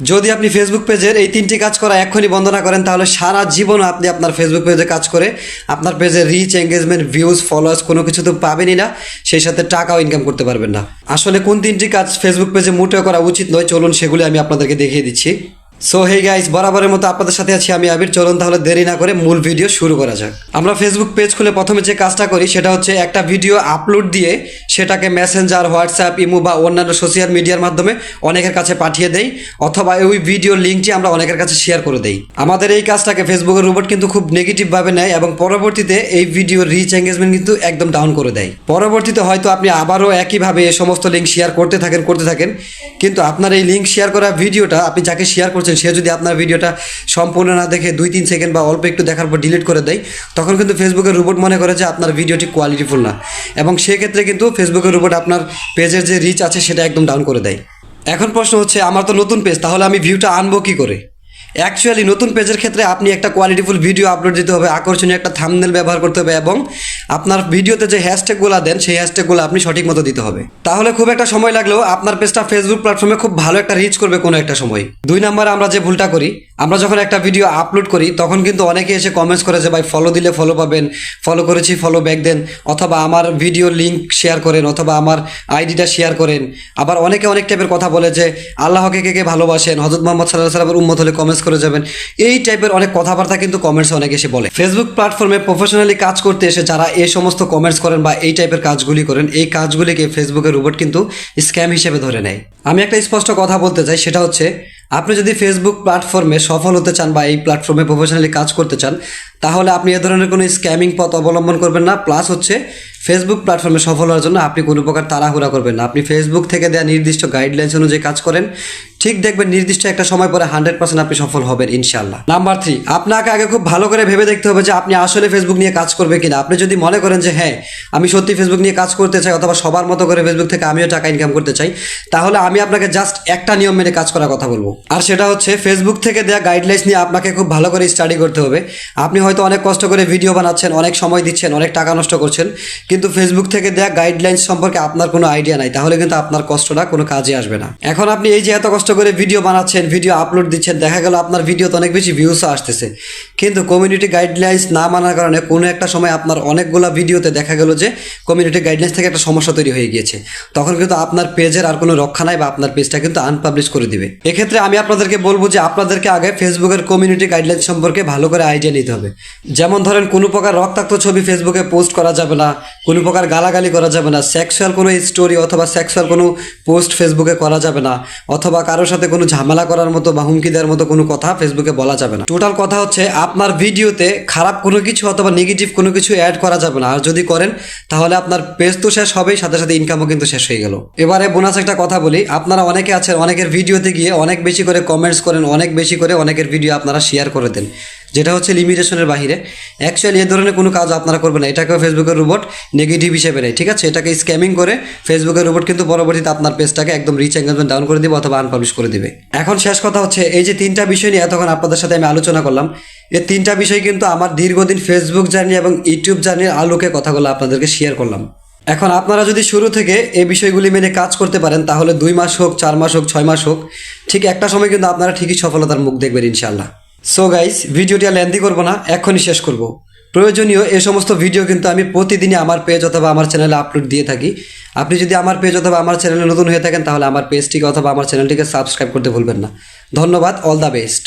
যদি আপনি ফেসবুক পেজের এই তিনটি কাজ করা এখনই বন্ধ না করেন, তাহলে সারা জীবন আপনি আপনার ফেসবুক পেজে কাজ করে আপনার পেজে রিচ এঙ্গেজমেন্ট ভিউজ ফলোয়ার্স কোনো কিছু তো পাবেনই না, সেই সাথে টাকাও ইনকাম করতে পারবেন না। আসলে কোন তিনটি কাজ ফেসবুক পেজে মোটেও করা উচিত নয়, চলুন সেগুলি আমি আপনাদেরকে দেখিয়ে দিচ্ছি। সো হে গাইস বরাবরের মতো আপনাদের সাথে আছি আমি আবির। চলুন তাহলে দেরি না করে মূল ভিডিও শুরু করা যাক। আমরা ফেসবুক পেজ খুলে প্রথমে যে কাজটা করি, সেটা হচ্ছে একটা ভিডিও আপলোড দিয়ে সেটাকে মেসেঞ্জার হোয়াটসঅ্যাপ ইমো বা অন্যান্য সোশ্যাল মিডিয়ার মাধ্যমে অনেকের কাছে পাঠিয়ে দেই, অথবা ওই ভিডিও লিঙ্কটি আমরা অনেকের কাছে শেয়ার করে দেই। আমাদের এই কাজটাকে ফেসবুকের রোবট কিন্তু খুব নেগেটিভভাবে নেয় এবং পরবর্তীতে এই ভিডিও রিচ এঙ্গেজমেন্ট কিন্তু একদম ডাউন করে দেয়। পরবর্তীতে হয়তো আপনি আবারও একইভাবে এই সমস্ত লিঙ্ক শেয়ার করতে থাকেন করতে থাকেন, কিন্তু আপনার এই লিঙ্ক শেয়ার করা ভিডিওটা আপনি যাকে শেয়ার সে যদি আপনার ভিডিওটা সম্পূর্ণ না দেখে দুই, তিন সেকেন্ড বা অল্প একটু দেখার পর ডিলিট করে দেয়, তখন কিন্তু ফেসবুকের রোবট মনে করে যে আপনার ভিডিওটি কোয়ালিটিফুল না। এবং সেক্ষেত্রে কিন্তু ফেসবুকের রোবট আপনার পেজের যে রিচ আছে, সেটা একদম ডাউন করে দেয়। এখন প্রশ্ন হচ্ছে, আমার তো নতুন পেজ তাহলে আমি ভিউটা আনব কী করে? অ্যাকচুয়ালি নতুন পেজের ক্ষেত্রে আপনি একটা কোয়ালিটিফুল ভিডিও আপলোড দিতে হবে, আকর্ষণীয় একটা থামনেল ব্যবহার করতে হবে এবং আপনার ভিডিওতে যে হ্যাশট্যাগুলো দেন, সেই হ্যাশট্যাগুলো আপনি সঠিক মতো দিতে হবে। তাহলে খুব একটা সময় লাগলেও আপনার পেজটা ফেসবুক প্ল্যাটফর্মে খুব ভালো একটা রিচ করবে কোনো একটা সময়। দুই নম্বরে আমরা যে ভুলটা করি আমরা যখন একটা ভিডিও আপলোড করি, তখন কিন্তু অনেকে এসে কমেন্টস করে যে ভাই ফলো দিলে ফলো পাবেন ফলো করেছি ফলো ব্যাক দেন। অথবা আমার ভিডিও লিঙ্ক শেয়ার করেন, অথবা আমার আইডিটা শেয়ার করেন। আবার অনেকে অনেক টাইপের কথা বলে যে, আল্লাহকে কে কে ভালোবাসেন? হজরত মোহাম্মদ সাল্লাহ সাল্লামের উম্মত হলে কমেন্টস করে যাবেন। এই টাইপের অনেক কথাবার্তা কিন্তু কমেন্টস অনেক এসে বলে। ফেসবুক প্ল্যাটফর্মে প্রফেশনালি কাজ করতে এসে যারা এই সমস্ত কমেন্টস করেন বা এই টাইপের কাজগুলি করেন, এই কাজগুলিকে ফেসবুকের রোবট কিন্তু স্ক্যাম হিসেবে ধরে নেয়। আমি একটা স্পষ্ট কথা বলতে চাই, সেটা হচ্ছে আপনি যদি ফেসবুক প্ল্যাটফর্মে সফল হতে চান বা এই প্ল্যাটফর্মে প্রফেশনালি কাজ করতে চান তাহলে আপনি এ ধরনের কোনো স্ক্যামিং পথ অবলম্বন করবেন না প্লাস হচ্ছে ফেসবুক প্ল্যাটফর্মে সফল হওয়ার জন্য আপনি কোনো প্রকার তাড়াহুড়া করবেন না। আপনি ফেসবুক থেকে দেওয়া নির্দিষ্ট গাইডলাইন্স অনুযায়ী কাজ করেন, ঠিক দেখবেন নির্দিষ্ট একটা সময় পরে হান্ড্রেড পার্সেন্ট আপনি সফল হবেন ইনশাল্লাহ নাম্বার থ্রি আপনাকে আগে খুব ভালো করে ভেবে দেখতে হবে যে আপনি আসলে ফেসবুক নিয়ে কাজ করবে কিনা। আপনি যদি মনে করেন যে হ্যাঁ আমি সত্যি ফেসবুক নিয়ে কাজ করতে চাই অথবা সবার মতো করে ফেসবুক থেকে আমিও টাকা ইনকাম করতে চাই, তাহলে আমি আপনাকে জাস্ট একটা নিয়ম মেনে কাজ করার কথা বলব। আর সেটা হচ্ছে ফেসবুক থেকে দেওয়া গাইডলাইন্স নিয়ে আপনাকে খুব ভালো করে স্টাডি করতে হবে। আপনি হয়তো অনেক কষ্ট করে ভিডিও বানাচ্ছেন, অনেক সময় দিচ্ছেন, অনেক টাকা নষ্ট করছেন, কিন্তু ফেসবুক থেকে দেয়া গাইডলাইন সম্পর্কে আপনার কোনো আইডিয়া নাই, তাহলে কিন্তু আপনার কষ্টটা কোনো কাজে আসবে না। এখন আপনি এই যে এত কষ্ট করে ভিডিও বানাচ্ছেন ভিডিও আপলোড দিচ্ছেন, দেখা গেল আপনার ভিডিওতে অনেক বেশি ভিউসও আসতেছে। কিন্তু কমিউনিটি গাইডলাইন্স না মানার কারণে কোনো একটা সময় আপনার অনেকগুলো ভিডিওতে দেখা গেল যে কমিউনিটি গাইডলাইন্স থেকে একটা সমস্যা তৈরি হয়ে গিয়েছে। তখন কিন্তু আপনার পেজের আর কোনো রক্ষা নাই বা আপনার পেজটা কিন্তু আনপাবলিশ করে দিবে। এক্ষেত্রে আমি আপনাদেরকে বলব যে আপনাদেরকে আগে ফেসবুকের কমিউনিটি গাইডলাইন সম্পর্কে ভালো করে আইডিয়া নিতে হবে। যেমন ধরেন, কোনো প্রকার রক্তাক্ত ছবি ফেসবুকে পোস্ট করা যাবে না, কোনো প্রকার গালাগালি করা যাবে না সেক্সুয়াল কোনো স্টোরি অথবা সেক্সুয়াল কোনো পোস্ট ফেসবুকে করা যাবে না, অথবা কারোর সাথে কোনো ঝামেলা করার মতো বা হুমকি দেওয়ার মতো কোনো কথা ফেসবুকে বলা যাবে না। টোটাল কথা হচ্ছে, আপনার ভিডিওতে খারাপ কোনো কিছু অথবা নেগেটিভ কোনো কিছু অ্যাড করা যাবে না। আর যদি করেন, তাহলে আপনার পেজ তো শেষ হবেই, সাথে সাথে ইনকামও কিন্তু শেষ হয়ে গেল। এবারে বোনাস একটা কথা বলি, আপনারা অনেকে আছেন, অনেকের ভিডিওতে গিয়ে অনেক বেশি করে কমেন্টস করেন, অনেক বেশি করে অনেকের ভিডিও আপনারা শেয়ার করে দেন। যেটা হচ্ছে লিমিটেশনের বাহিরে। অ্যাকচুয়ালি এ ধরনের কোনো কাজ আপনারা করবেন না। এটাকেও ফেসবুকের রোবট নেগেটিভ হিসেবে নেয়, ঠিক আছে? এটাকে স্ক্যামিং করে ফেসবুকের রোবট কিন্তু পরবর্তীতে আপনার পেজটাকে একদম রিচ এঙ্গেজমেন্ট ডাউন করে দিবে অথবা আনপাবলিশ করে দিবে। এখন শেষ কথা হচ্ছে, এই যে তিনটা বিষয় নিয়ে এতক্ষণ আপনাদের সাথে আমি আলোচনা করলাম, এই তিনটা বিষয় কিন্তু আমার দীর্ঘদিন ফেসবুক জার্নি এবং ইউটিউব জার্নির আলোকে কথাগুলো আপনাদেরকে শেয়ার করলাম। এখন আপনারা যদি শুরু থেকে এই বিষয়গুলি মেনে কাজ করতে পারেন, তাহলে দুই মাস হোক, চার মাস হোক, ছয় মাস হোক, ঠিক একটা সময় কিন্তু আপনারা ঠিকই সফলতার মুখ দেখবেন ইনশাল্লাহ সো গাইস ভিডিওটি আর লেন্দি করব না, এখনই শেষ করব। প্রয়োজনীয় এ সমস্ত ভিডিও কিন্তু আমি প্রতিদিনই আমার পেজ অথবা আমার চ্যানেলে আপলোড দিয়ে থাকি। আপনি যদি আমার পেজ অথবা আমার চ্যানেলে নতুন হয়ে থাকেন, তাহলে আমার পেজটিকে অথবা আমার চ্যানেলটিকে সাবস্ক্রাইব করতে ভুলবেন না। ধন্যবাদ অল দ্য বেস্ট